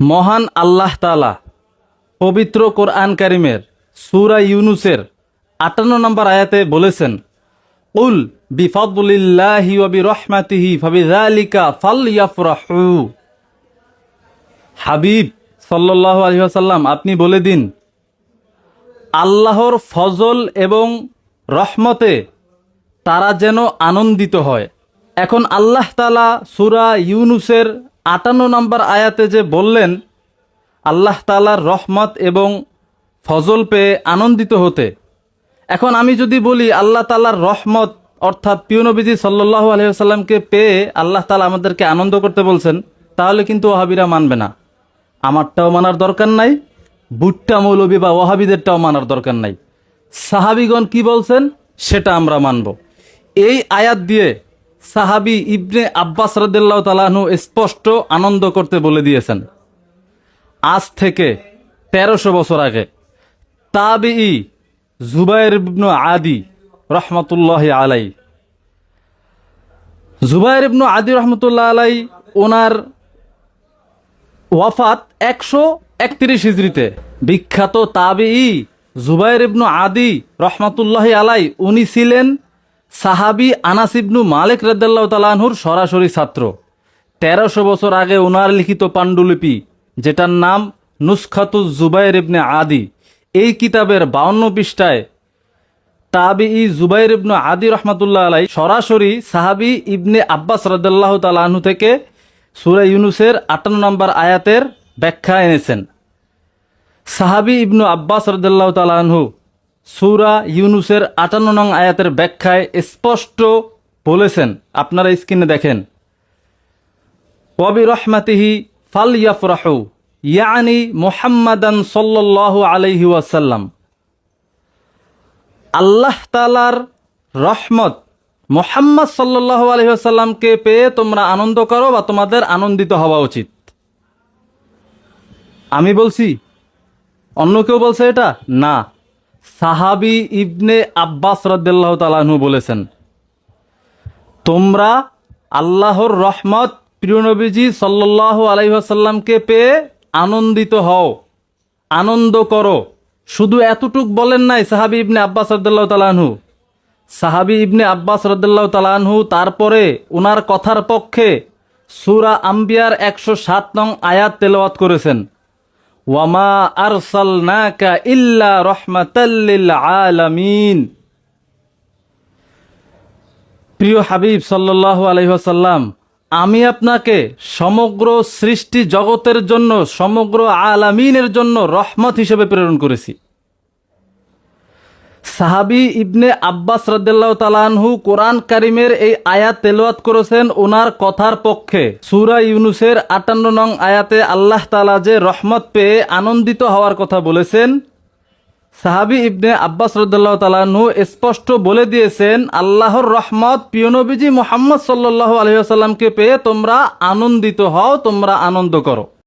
মহান আল্লাহ তালা পবিত্র কোরআন কারিমের সুরা ইউনুসের আটান্ন নম্বর আয়াতে বলেছেন, উল ফাবিযালিকা ফালইয়াফরাহু। হাবিব ওয়াসাল্লাম, আপনি বলে দিন, আল্লাহর ফজল এবং রহমতে তারা যেন আনন্দিত হয়। এখন আল্লাহ তালা সুরা ইউনুসের আটান্ন নম্বর আয়াতে যে বললেন, আল্লাহ তালার রহমত এবং ফজল পেয়ে আনন্দিত হতে। এখন আমি যদি বলি, আল্লাহ তালার রহমত, অর্থাৎ পিয়নবীজি সাল্লাহ আলহিহাস্লামকে পেয়ে আল্লাহ তালা আমাদেরকে আনন্দ করতে বলছেন, তাহলে কিন্তু ওহাবিরা মানবে না। আমারটাও মানার দরকার নাই, বুট্টা মৌলবী বা ওহাবিদেরটাও মানার দরকার নাই। সাহাবিগণ কি বলছেন, সেটা আমরা মানব। এই আয়াত দিয়ে সাহাবি ইবনে আব্বাস রদুল্লাহ তালাহু স্পষ্ট আনন্দ করতে বলে দিয়েছেন। আজ থেকে তেরোশো বছর আগে তাবি জুবাইর ইবনু আদি রহমতুল্লাহ আলাই জুবাইর ইবনু আদি রহমতুল্লাহ আলাই ওনার ওয়াফাত একশো একত্রিশ হিজড়িতে। বিখ্যাত তাবি জুবাইর ইবনু আদি রহমতুল্লাহ আলাই উনি ছিলেন সাহাবি আনাস ইবনু মালিক রদ্দাল্লাহ তালাহুর সরাসরি ছাত্র। তেরোশো বছর আগে ওনার লিখিত পাণ্ডুলিপি, যেটার নাম নুসখাতুজ জুবাইর ইবনে আদি, এই কিতাবের বাউন্ন পৃষ্ঠায় তাবি ই জুবাইর ইবনু আদি রহমতুল্লাহ আলাই সরাসরি সাহাবি ইবনে আব্বাস রদাল্লাহ তালাহু থেকে সুরা ইউনুসের আটান্ন নম্বর আয়াতের ব্যাখ্যা এনেছেন। সাহাবি ইবনু আব্বাস রদাল্লাহ তালাহু সুরা ইউনুসের আটান্ন নং আয়াতের ব্যাখ্যায় স্পষ্ট বলেছেন। আপনারা স্ক্রিনে দেখেন। ওয়াবি রহমাতিহি ফাল ইয়াফরাহু ইয়ানি মোহাম্মদান সাল্লাল্লাহু আলাইহি ওয়াসাল্লাম। আল্লাহ তালার রহমত মোহাম্মদ সাল্লাহ আলহিহাসাল্লামকে পেয়ে তোমরা আনন্দ করো বা তোমাদের আনন্দিত হওয়া উচিত। আমি বলছি, অন্য কেউ বলছে এটা? না। সাহাবি ইবনে আব্বাস রদ্দাল্লাহ তালাহু বলেছেন, তোমরা আল্লাহর রহমত প্রিয়নবীজি সাল্লাহ আলাইসাল্লামকে পেয়ে আনন্দিত হও, আনন্দ করো। শুধু এতটুক বলেন নাই সাহাবি ইবনে আব্বাস রদ্দাল্লাহ তালাহু সাহাবি ইবনে আব্বাস রদ্দাল্লাহ তালাহু তারপরে ওনার কথার পক্ষে সুরা আম্বিয়ার একশো সাত নং আয়াত তেলাওয়াত করেছেন। ওয়ামা আরসালনাকা ইল্লা রহমাতাল্লিল আলামিন। প্রিয় হাবিব, সাল্লাল্লাহু আলাইহি ওয়াসাল্লাম, আমি আপনাকে সমগ্র সৃষ্টি জগতের জন্য, সমগ্র আলামিনের জন্য রহমত হিসেবে প্রেরণ করেছি। সাহাবি ইবনে আব্বাস রদ্দাল্লাহ তালানহু কোরআন কারিমের এই আয়াত তেলাওয়াত করেছেন ওনার কথার পক্ষে। সুরা ইউনুসের আটান্ন নং আয়াতে আল্লাহ তালা যে রহমত পেয়ে আনন্দিত হওয়ার কথা বলেছেন, সাহাবি ইবনে আব্বাস রদ্দাল্লাহ তালানহু স্পষ্ট বলে দিয়েছেন, আল্লাহর রহমত পিয়নবীজি মোহাম্মদ সাল্লাহ আলহিহাস্লামকে পেয়ে তোমরা আনন্দিত হও, তোমরা আনন্দ করো।